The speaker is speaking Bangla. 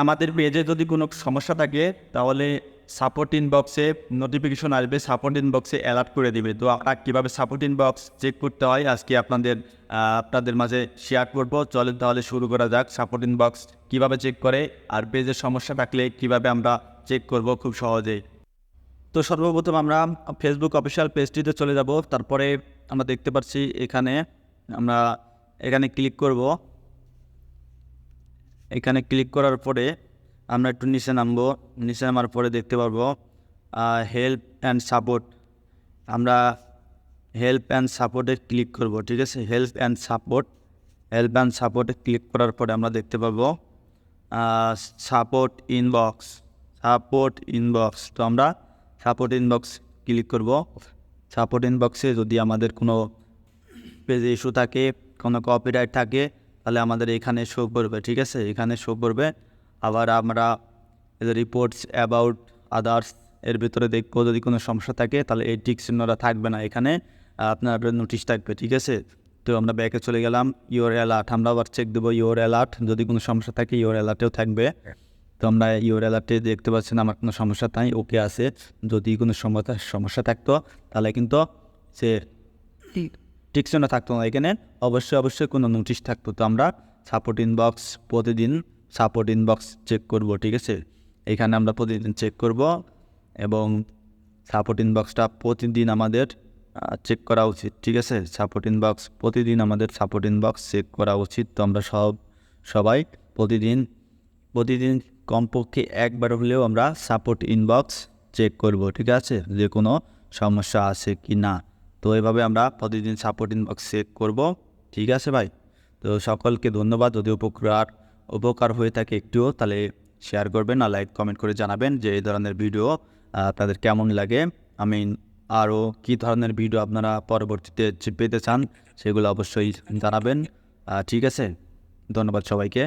আমাদের পেজে যদি কোনো সমস্যা থাকে, তাহলে সাপোর্ট ইনবক্সে নোটিফিকেশন আসবে সাপোর্ট ইনবক্সে অ্যালার্ট করে দিবে। তো আমরা কীভাবে সাপোর্ট ইনবক্স চেক করতে হয়, আজকে আপনাদের আপনাদের মাঝে শেয়ার করব। চলেন তাহলে শুরু করা যাক। সাপোর্ট ইনবক্স কীভাবে চেক করে, আর পেজের সমস্যা থাকলে কীভাবে আমরা চেক করব খুব সহজেই। তো সর্বপ্রথম আমরা ফেসবুক অফিসিয়াল পেজটিতে চলে যাব। তারপরে আমরা দেখতে পাচ্ছি এখানে, আমরা এখানে ক্লিক করব। এখানে ক্লিক করার পরে আমরা একটু নিচে নামবো। নিচে নামার পরে দেখতে পারব হেল্প অ্যান্ড সাপোর্ট আমরা হেল্প অ্যান্ড সাপোর্টে ক্লিক করব, ঠিক আছে? Help and support help and সাপোর্টে ক্লিক করার পরে আমরা দেখতে পারব সাপোর্ট ইনবক্স সাপোর্ট ইনবক্স তো আমরা সাপোর্ট ইনবক্স ক্লিক করব। সাপোর্ট ইনবক্সে যদি আমাদের কোনো পেজে ইস্যু থাকে, কোনো কপিরাইট থাকে তাহলে আমাদের এখানে শো করবে ঠিক আছে? এখানে শো করবে আবার আমরা রিপোর্টস অ্যাবাউট আদার্স এর ভিতরে দেখব যদি কোনো সমস্যা থাকে তাহলে এই টিক চিহ্নটা থাকবে না এখানে আহ, আপনার নোটিশ থাকবে ঠিক আছে? তো আমরা ব্যাকে চলে গেলাম ইওর অ্যালার্ট আমরা আবার চেক দেবো ইওর অ্যালার্ট যদি কোনো সমস্যা থাকে ইওর অ্যালার্টেও থাকবে। তো আমরা ইওর অ্যালার্টে দেখতে পাচ্ছেন আমার কোনো সমস্যা নাই ওকে আছে। যদি কোনো সমস্যা সমস্যা থাকতো তাহলে কিন্তু সে টিকশনে থাকতো না এখানে। অবশ্যই অবশ্যই কোনো নোটিশ থাকতো। তো আমরা সাপোর্ট ইনবক্স প্রতিদিন সাপোর্ট ইনবক্স চেক করব, ঠিক আছে? এখানে আমরা প্রতিদিন চেক করব এবং সাপোর্ট ইনবক্সটা প্রতিদিন আমাদের চেক করা উচিত, ঠিক আছে? সাপোর্ট ইনবক্স প্রতিদিন আমাদের সাপোর্ট ইনবক্স চেক করা উচিত। তো আমরা সব, সবাই প্রতিদিন প্রতিদিন কমপক্ষে একবার হলেও আমরা সাপোর্ট ইনবক্স চেক করব, ঠিক আছে? যে কোনো সমস্যা আছে কি না। তো এভাবে আমরা প্রতিদিন সাপোর্ট ইনবক্স চেক করব। ঠিক আছে ভাই? তো সকলকে ধন্যবাদ। যদি উপকার উপকার হয়ে থাকে একটুও, তাহলে শেয়ার করবেন আর লাইক কমেন্ট করে জানাবেন যে এই ধরনের ভিডিও আপনাদের কেমন লাগে। আমি আরও কী ধরনের ভিডিও আপনারা পরবর্তীতে পেতে চান, সেগুলো অবশ্যই জানাবেন। ঠিক আছে? ধন্যবাদ সবাইকে।